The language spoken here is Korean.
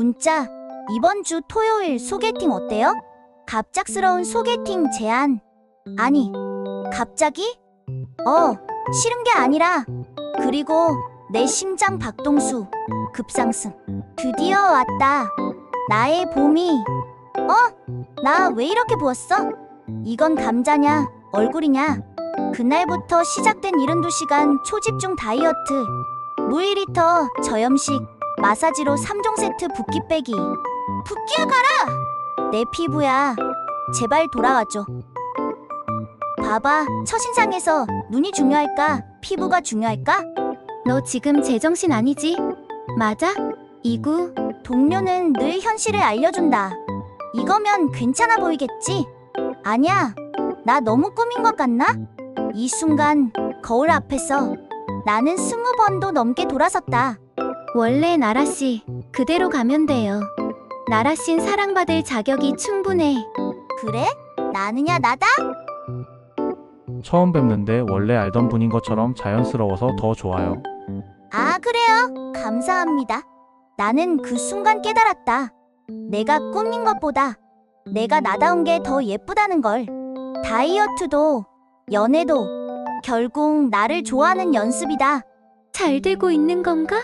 문자, 이번 주 토요일 소개팅 어때요? 갑작스러운 소개팅 제안. 아니, 갑자기? 어, 싫은 게 아니라. 그리고 내 심장 박동수 급상승. 드디어 왔다. 나의 봄이. 어? 나 왜 이렇게 부었어? 이건 감자냐, 얼굴이냐? 그날부터 시작된 72시간 초집중 다이어트. 무 1리터 저염식 마사지로 3종 세트 붓기 빼기. 붓기야 가라! 내 피부야. 제발 돌아와줘. 봐봐, 첫인상에서 눈이 중요할까? 피부가 중요할까? 너 지금 제정신 아니지? 맞아? 이구? 동료는 늘 현실을 알려준다. 이거면 괜찮아 보이겠지? 아니야. 나 너무 꾸민 것 같나? 이 순간 거울 앞에서 나는 스무 번도 넘게 돌아섰다. 원래 나라씨, 그대로 가면 돼요. 나라씬 사랑받을 자격이 충분해. 그래? 나느냐 나다? 처음 뵙는데 원래 알던 분인 것처럼 자연스러워서 더 좋아요. 아, 그래요. 감사합니다. 나는 그 순간 깨달았다. 내가 꾸민 것보다 내가 나다운 게 더 예쁘다는 걸. 다이어트도, 연애도, 결국 나를 좋아하는 연습이다. 잘 되고 있는 건가?